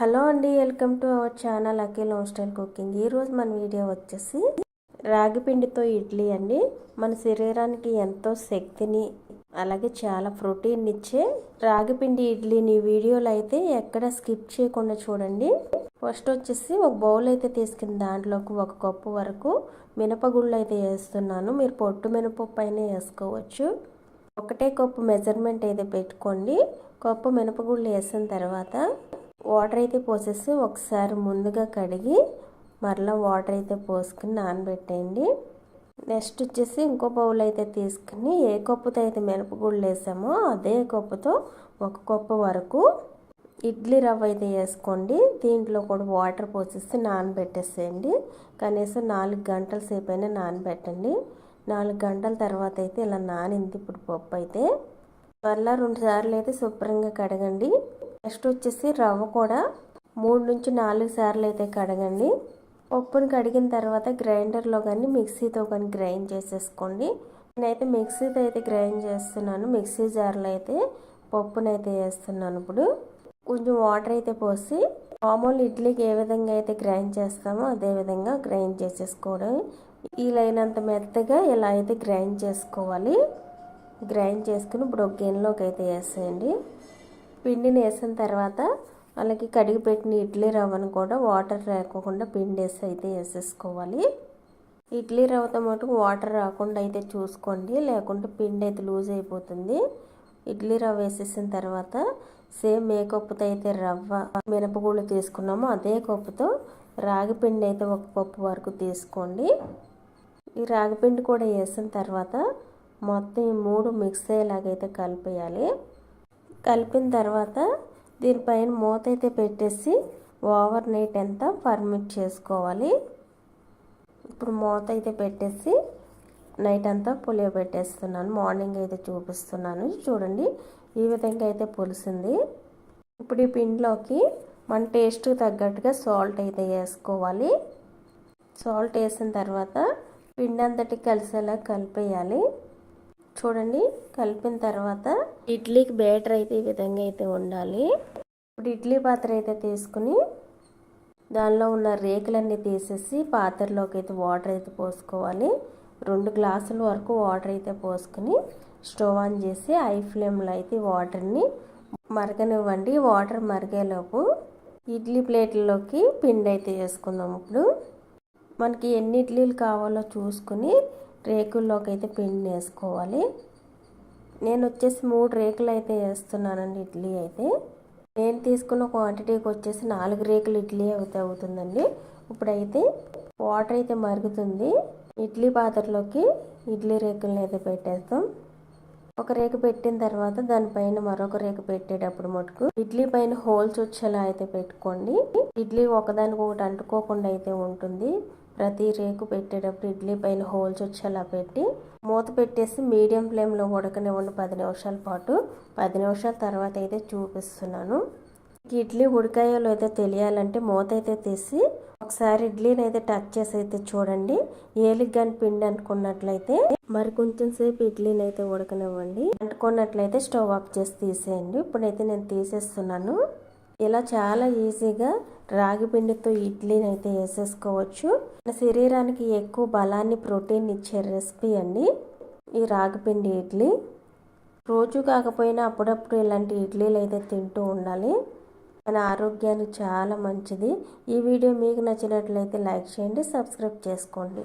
Hello అండి welcome to our channel Akhil home style cooking. ఈరోజు మన వీడియో వచ్చేసి రాగి పిండితో ఇడ్లీ అండి. మన శరీరానికి ఎంతో శక్తిని అలాగే చాలా ప్రోటీన్ ఇచ్చే రాగిపిండి ఇడ్లీని వీడియోలో అయితే ఎక్కడ స్కిప్ చేయకుండా చూడండి. ఫస్ట్ వచ్చేసి ఒక బౌల్ అయితే తీసుకుని దాంట్లోకి ఒక కప్పు వరకు మినపగుళ్ళు అయితే వేస్తున్నాను. మీరు పొట్టు మినపప్పు అయినా వేసుకోవచ్చు. ఒకటే కప్పు మెజర్మెంట్ అయితే పెట్టుకోండి. కప్పు మినపగుళ్ళు వేసిన తర్వాత వాటర్ అయితే పోసేసి ఒకసారి ముందుగా కడిగి మరలా వాటర్ అయితే పోసుకుని నానబెట్టేయండి. నెక్స్ట్ వచ్చేసి ఇంకో బౌల్ అయితే తీసుకుని ఏ కప్పుతో అయితే మినపగుళ్ళు వేసామో అదే కప్పుతో ఒక కప్పు వరకు ఇడ్లీ రవ్వ అయితే వేసుకోండి. దీంట్లో కూడా వాటర్ పోసేసి నానబెట్టేసేయండి. కనీసం నాలుగు గంటల సేపు అయినా నానబెట్టండి. నాలుగు గంటల తర్వాత అయితే ఇలా నానింది ఇప్పుడు పప్పు అయితే. మరలా రెండు సార్లు అయితే శుభ్రంగా కడగండి. నెక్స్ట్ వచ్చేసి రవ్వ కూడా మూడు నుంచి నాలుగు సార్లు అయితే కడగండి. పప్పుని కడిగిన తర్వాత గ్రైండర్లో కానీ మిక్సీతో కానీ గ్రైండ్ చేసేసుకోండి. నేనైతే మిక్సీతో అయితే గ్రైండ్ చేస్తున్నాను. మిక్సీ జార్లో అయితే పప్పునైతే వేస్తున్నాను ఇప్పుడు. కొంచెం వాటర్ అయితే పోసి మామూలు ఇడ్లీకి ఏ విధంగా అయితే గ్రైండ్ చేస్తామో అదే విధంగా గ్రైండ్ చేసేసుకోవడం. వీలైనంత మెత్తగా ఇలా అయితే గ్రైండ్ చేసుకోవాలి. గ్రైండ్ చేసుకుని ఇప్పుడు ఒక గిన్నెలోకి అయితే వేసేయండి. పిండిని వేసిన తర్వాత అలాగే కడిగి పెట్టిన ఇడ్లీ రవ్వను కూడా వాటర్ రాకోకుండా పిండి వేసి అయితే వేసేసుకోవాలి. ఇడ్లీ రవ్వతో మటుకు వాటర్ రాకుండా అయితే చూసుకోండి. లేకుంటే పిండి అయితే లూజ్ అయిపోతుంది. ఇడ్లీ రవ్వ వేసేసిన తర్వాత సేమ్ ఏ కప్పుతో అయితే రవ్వ మినపగుళ్ళు తీసుకున్నామో అదే కప్పుతో రాగి పిండి అయితే ఒక కప్పు వరకు తీసుకోండి. ఈ రాగిపిండి కూడా వేసిన తర్వాత మొత్తం ఈ మూడు మిక్స్ అయ్యేలాగైతే కలిపేయాలి. కలిపిన తర్వాత దీనిపైన మూత అయితే పెట్టేసి ఓవర్ నైట్ ఎంత పర్మిట్ చేసుకోవాలి. ఇప్పుడు మూత అయితే పెట్టేసి నైట్ అంతా పులియబెట్టేస్తున్నాను మార్నింగ్ అయితే చూపిస్తున్నాను. చూడండి ఈ విధంగా అయితే పులిసింది. ఇప్పుడు ఈ పిండిలోకి మన టేస్ట్కి తగ్గట్టుగా సాల్ట్ అయితే వేసుకోవాలి. సాల్ట్ వేసిన తర్వాత పిండి అంతటి కలిసేలా కలిపేయాలి. చూడండి కలిపిన తర్వాత ఇడ్లీకి బ్యాటర్ అయితే ఈ విధంగా అయితే ఉండాలి. ఇప్పుడు ఇడ్లీ పాత్ర అయితే తీసుకుని దానిలో ఉన్న రేకులన్నీ తీసేసి పాత్రలోకి అయితే వాటర్ అయితే పోసుకోవాలి. రెండు గ్లాసుల వరకు వాటర్ అయితే పోసుకుని స్టవ్ ఆన్ చేసి ఐ ఫ్లేమ్లో అయితే వాటర్ని మరగనివ్వండి. వాటర్ మరిగేలోపు ఇడ్లీ ప్లేట్లలోకి పిండి అయితే వేసుకుందాం ఇప్పుడు. మనకి ఎన్ని ఇడ్లీలు కావాలో చూసుకుని రేకుల్లోకి అయితే పిండి వేసుకోవాలి. నేను వచ్చేసి మూడు రేకులు అయితే వేస్తున్నానండి ఇడ్లీ అయితే. నేను తీసుకున్న క్వాంటిటీకి వచ్చేసి నాలుగు రేకులు ఇడ్లీ అయితే అవుతుందండి. ఇప్పుడైతే వాటర్ అయితే మరుగుతుంది. ఇడ్లీ పాత్రలోకి ఇడ్లీ రేకులను అయితే పెట్టేస్తాం. ఒక రేకు పెట్టిన తర్వాత దానిపైన మరొక రేకు పెట్టేటప్పుడు మటుకు ఇడ్లీ పైన హోల్స్ వచ్చేలా అయితే పెట్టుకోండి. ఇడ్లీ ఒకదానికి ఒకటి అంటుకోకుండా అయితే ఉంటుంది. ప్రతి రేకు పెట్టేటప్పుడు ఇడ్లీ పైన హోల్స్ వచ్చేలా పెట్టి మూత పెట్టేసి మీడియం ఫ్లేమ్లో ఉడకనివ్వండి పది నిమిషాల పాటు పది నిమిషాల తర్వాత అయితే చూపిస్తున్నాను. ఇడ్లీ ఉడికాయో లేదో తెలియాలంటే మూత అయితే తీసి ఒకసారి ఇడ్లీని అయితే టచ్ చేసి అయితే చూడండి. ఏలికి కానీ పిండి అనుకున్నట్లయితే మరి కొంచెం సేపు ఇడ్లీని అయితే ఉడకనివ్వండి. అంటుకున్నట్లయితే స్టవ్ ఆఫ్ చేసి తీసేయండి. ఇప్పుడైతే నేను తీసేస్తున్నాను. ఇలా చాలా ఈజీగా రాగి పిండితో ఇడ్లీని అయితే వేసేసుకోవచ్చు. మన శరీరానికి ఎక్కువ బలాన్ని ప్రోటీన్ ఇచ్చే రెసిపీ అండి ఈ రాగి పిండి ఇడ్లీ. రోజు కాకపోయినా అప్పుడప్పుడు ఇలాంటి ఇడ్లీలు అయితే తింటూ ఉండాలి. మన ఆరోగ్యానికి చాలా మంచిది. ఈ వీడియో మీకు నచ్చినట్లయితే లైక్ చేయండి సబ్స్క్రైబ్ చేసుకోండి.